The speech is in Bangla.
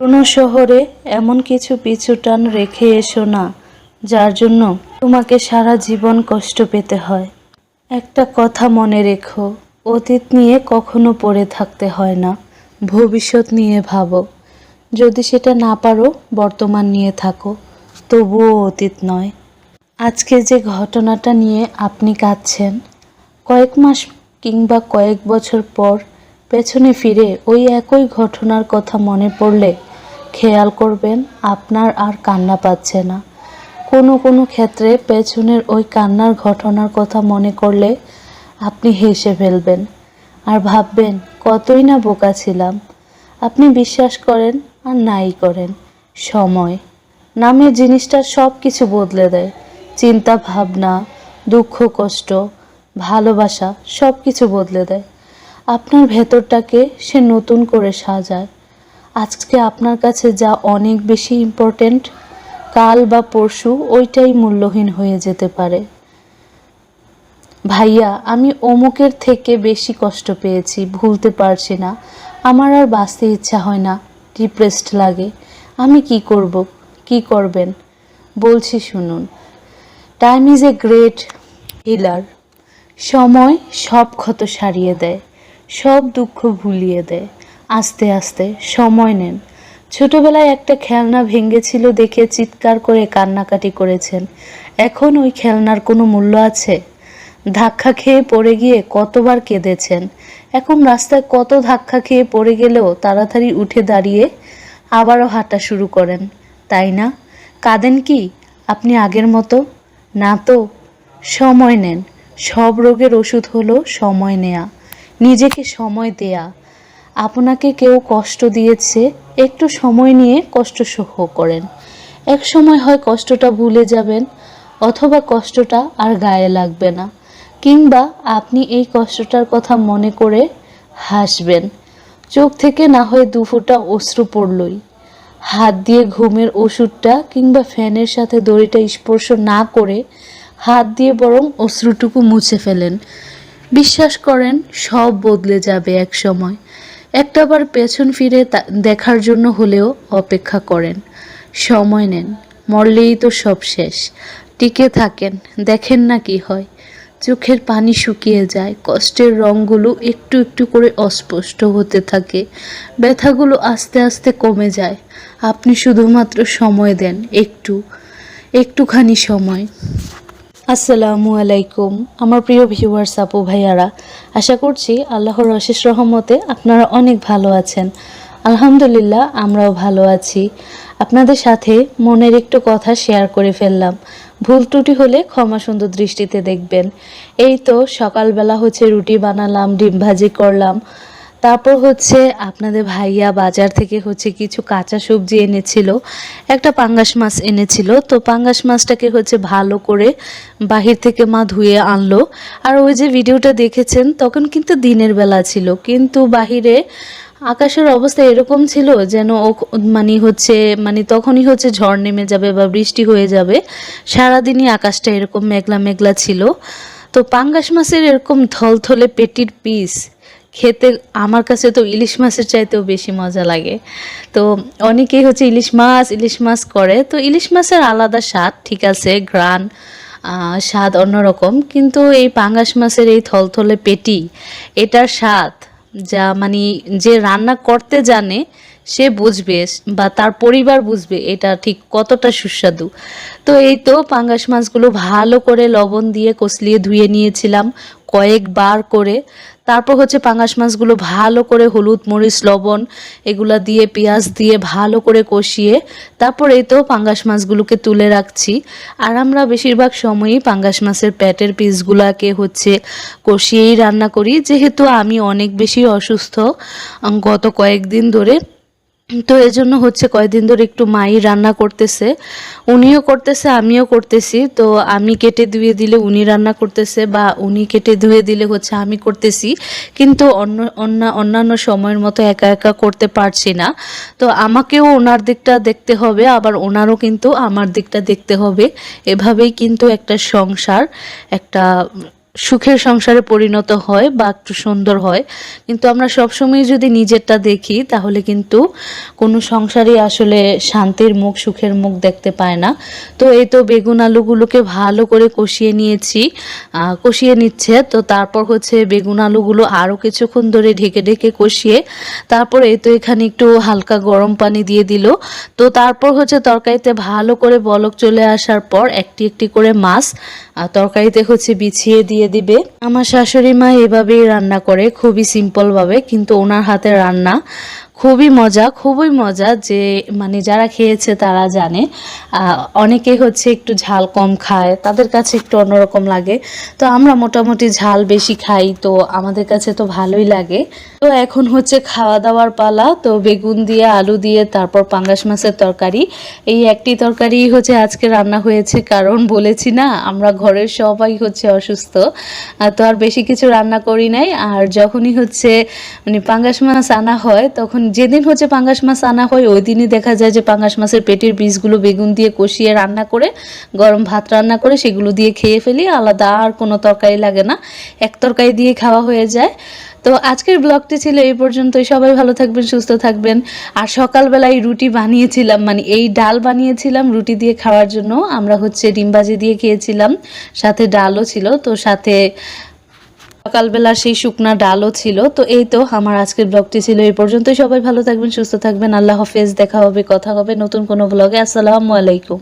কোনো শহরে এমন কিছু পিছুটান রেখে এসো না, যার জন্য তোমাকে সারা জীবন কষ্ট পেতে হয়। একটা কথা মনে রেখো, অতীত নিয়ে কখনো পড়ে থাকতে হয় না, ভবিষ্যৎ নিয়ে ভাবো। যদি সেটা না পারো, বর্তমান নিয়ে থাকো, তবুও অতীত নয়। আজকে যে ঘটনাটা নিয়ে আপনি কাঁদছেন, কয়েক মাস কিংবা কয়েক বছর পর পেছনে ফিরে ওই একই ঘটনার কথা মনে পড়লে খেয়াল করবেন, আপনার আর কান্না পাচ্ছে না। কোনো কোনো ক্ষেত্রে পেছনের ওই কান্নার ঘটনার কথা মনে করলে আপনি হেসে ফেলবেন আর ভাববেন, কতই না বোকা ছিলাম। আপনি বিশ্বাস করেন আর নাই করেন। সময় নামের জিনিসটা সব কিছু বদলে দেয়। চিন্তা, ভাবনা, দুঃখ, কষ্ট, ভালোবাসা সব কিছু বদলে দেয়। আপনার ভেতরটাকে সে নতুন করে সাজায়। আজকে আপনার কাছে যা অনেক বেশি ইম্পর্ট্যান্ট কাল বা পরশু ওইটাই মূল্যহীন হয়ে যেতে পারে। ভাইয়া, আমি অমুকের থেকে বেশি কষ্ট পেয়েছি, ভুলতে পারছি না। আমার আর বাঁচতে ইচ্ছা হয় না ডিপ্রেসড লাগে। আমি কি করব, কি করবেন? বলছি শুনুন time is a great healer সময় সব ক্ষত সারিয়ে দেয়, সব দুঃখ ভুলিয়ে দেয়। আস্তে আস্তে, সময় নেন। ছোটবেলায় একটা খেলনা ভেঙেছিল দেখে চিৎকার করে কান্নাকাটি করেছেন। এখন ওই খেলনার কোনো মূল্য আছে? ধাক্কা খেয়ে পড়ে গিয়ে কতবার কেঁদেছেন? এখন রাস্তায় কত ধাক্কা খেয়ে পড়ে গেলেও তাড়াতাড়ি উঠে দাঁড়িয়ে আবারও হাঁটা শুরু করেন। তাই না? কাঁদেন কি? আপনি আগের মতো? না তো? সময় নেন। সব রোগের ওষুধ হলো সময় নেয়া। নিজেকে সময় দেয়া। আপনাকে কেউ কষ্ট দিয়েছে, একটু সময় নিয়ে কষ্ট সহ করেন। এক সময় হয় কষ্টটা ভুলে যাবেন, অথবা কষ্টটা আর গায়ে লাগবে না, কিংবা আপনি এই কষ্টটার কথা মনে করে হাসবেন। চোখ থেকে না হয় দুফোঁটা অশ্রু পড়লই। হাত দিয়ে ঘুমের ওষুধটা কিংবা ফ্যানের সাথে দড়িটা স্পর্শ না করে হাত দিয়ে বরং অশ্রুটুকু মুছে ফেলেন। বিশ্বাস করেন, সব বদলে যাবে এক সময়। একটাবার পেছন ফিরে দেখার জন্য হলেও অপেক্ষা করেন। সময় নেন, মরলেই তো সব শেষ। টিকে থাকেন, দেখেন না কি হয়। চোখের পানি শুকিয়ে যায়, কষ্টের রঙগুলো একটু একটু করে অস্পষ্ট হতে থাকে। ব্যথাগুলো আস্তে আস্তে কমে যায়। আপনি শুধুমাত্র সময় দেন, একটু, একটুখানি সময়। আসসালামু আলাইকুম, আমার প্রিয় ভিউয়ার্স আপু, ভাইয়ারা। আশা করছি আল্লাহর অশেষ রহমতে আপনারা অনেক ভালো আছেন। আলহামদুলিল্লাহ, আমরাও ভালো আছি। আপনাদের সাথে মনের একটু কথা শেয়ার করে ফেললাম। ভুল ত্রুটি হলে ক্ষমা সুন্দর দৃষ্টিতে দেখবেন। এই তো সকালবেলা হচ্ছে রুটি বানালাম, ডিম ভাজি করলাম। তারপর হচ্ছে আপনাদের ভাইয়া বাজার থেকে হচ্ছে কিছু কাঁচা সবজি এনেছিল, একটা পাঙ্গাস মাছ এনেছিল। তো পাঙ্গাস মাছটাকে হচ্ছে ভালো করে বাহির থেকে মা ধুয়ে আনলো। আর ওই যে ভিডিওটা দেখেছেন, তখন কিন্তু দিনের বেলা ছিল। কিন্তু বাহিরে আকাশের অবস্থা এরকম ছিল যেন ও মানে হচ্ছে মানে তখনই হচ্ছে ঝড় নেমে যাবে বা বৃষ্টি হয়ে যাবে। সারাদিনই আকাশটা এরকম মেঘলা মেঘলা ছিল। তো পাঙ্গাস মাছের এরকম থলথলে পেটির পিস খেতে আমার কাছে তো ইলিশ মাছের চাইতেও বেশি মজা লাগে। তো অনেকেই হচ্ছে ইলিশ মাছ ইলিশ মাছ করে। তো ইলিশ মাছের আলাদা স্বাদ ঠিক আছে আহ, স্বাদ অন্যরকম। কিন্তু এই পাঙ্গাস মাছের এই থলথলে পেটি এটার স্বাদ যা মানে যে রান্না করতে জানে সে বুঝবে বা তার পরিবার বুঝবে এটা ঠিক কতটা সুস্বাদু। তো এই তো পাঙ্গাস মাছগুলো ভালো করে লবণ দিয়ে কষলিয়ে ধুয়ে নিয়েছিলাম কয়েকবার করে। তারপর হচ্ছে পাঙ্গাস মাছগুলো ভালো করে হলুদ, মরিচ, লবণ এগুলা দিয়ে, পেঁয়াজ দিয়ে ভালো করে কষিয়ে তারপর তো পাঙ্গাস মাছগুলোকে তুলে রাখছি। আর আমরা বেশিরভাগ সময়ই পাঙ্গাস মাছের প্যাটের পিসগুলাকে হচ্ছে কষিয়েই রান্না করি। যেহেতু আমি অনেক বেশি অসুস্থ, গত কয়েকদিন ধরে তো এজন্য হচ্ছে কয়েকদিন ধরে একটু মাই রান্না করতেছে, উনিও করতেছে, আমিও করতেছি। তো আমি কেটে ধুয়ে দিলে উনি রান্না করতেছে বা উনি কেটে ধুয়ে দিলে হচ্ছে আমি করতেছি। কিন্তু অন্য অন্য, অন্যান্য সময়ের মতো একা একা করতে পারছি না। তো আমাকেও ওনার দিকটা দেখতে হবে, আবার ওনারও কিন্তু আমার দিকটা দেখতে হবে। এভাবেই কিন্তু একটা সংসার, একটা সুখের সংসারে পরিণত হয় বা একটু সুন্দর হয়। কিন্তু আমরা সবসময় যদি নিজেরটা দেখি, তাহলে কিন্তু কোনো সংসারই আসলে শান্তির মুখ, সুখের মুখ দেখতে পায় না। তো এই তো বেগুন আলুগুলোকে ভালো করে কষিয়ে নিয়েছি কষিয়ে নিচ্ছে। তো তারপর হচ্ছে বেগুন আলুগুলো আরও কিছুক্ষণ ধরে ঢেকে ঢেকে কষিয়ে, তারপর এই তো এখানে একটু হালকা গরম পানি দিয়ে দিল। তো তারপর হচ্ছে তরকারিতে ভালো করে বলক চলে আসার পর একটি একটি করে মাছ তরকারিতে হচ্ছে বিছিয়ে দিয়ে দিবে। আমার শাশুড়ি মা এভাবেই রান্না করে খুবই সিম্পলভাবে কিন্তু ওনার হাতে রান্না। খুবই মজা খুবই মজা যে মানে যারা খেয়েছে তারা জানে। অনেকে হচ্ছে একটু ঝাল কম খায়, তাদের কাছে একটু অন্যরকম লাগে। তো আমরা মোটামুটি ঝাল বেশি খাই, তো আমাদের কাছে তো ভালোই লাগে। তো এখন হচ্ছে খাওয়া দাওয়ার পালা, তো বেগুন দিয়ে, আলু দিয়ে, তারপর পাঙ্গাস মাছের তরকারি। এই একটি তরকারি হচ্ছে আজকে রান্না হয়েছে, কারণ বলেছি না, আমরা ঘরের সবাই হচ্ছে অসুস্থ। তো আর বেশি কিছু রান্না করি নাই, আর যখনই হচ্ছে মানে পাঙ্গাস মাছ আনা হয় তখন যেদিন হচ্ছে পাঙ্গাস মাছ আনা হয়, ওই দিনই দেখা যায় যে পাঙ্গাস মাছের পেটের বীজগুলো বেগুন দিয়ে কষিয়ে রান্না করে, গরম ভাত রান্না করে সেগুলো দিয়ে খেয়ে ফেলি, আলাদা আর কোনো তরকারি লাগে না, এক তরকারি দিয়ে খাওয়া হয়ে যায়। তো আজকের ব্লগটি ছিল এই পর্যন্তই, সবাই ভালো থাকবেন, সুস্থ থাকবেন। আর সকালবেলায় রুটি বানিয়েছিলাম মানে এই ডাল বানিয়েছিলাম রুটি দিয়ে খাওয়ার জন্য, আমরা হচ্ছে ডিম ভাজি দিয়ে খেয়েছিলাম, সাথে ডালও ছিল, তো সাথে সকালবেলা সেই শুকনা ডালও ছিল। তো এই তো আমার আজকের ব্লগটি ছিল এই পর্যন্তই। সবাই ভালো থাকবেন, সুস্থ থাকবেন। আল্লাহ হাফেজ। দেখা হবে, কথা হবে নতুন কোনো ব্লগে। আসসালামু আলাইকুম।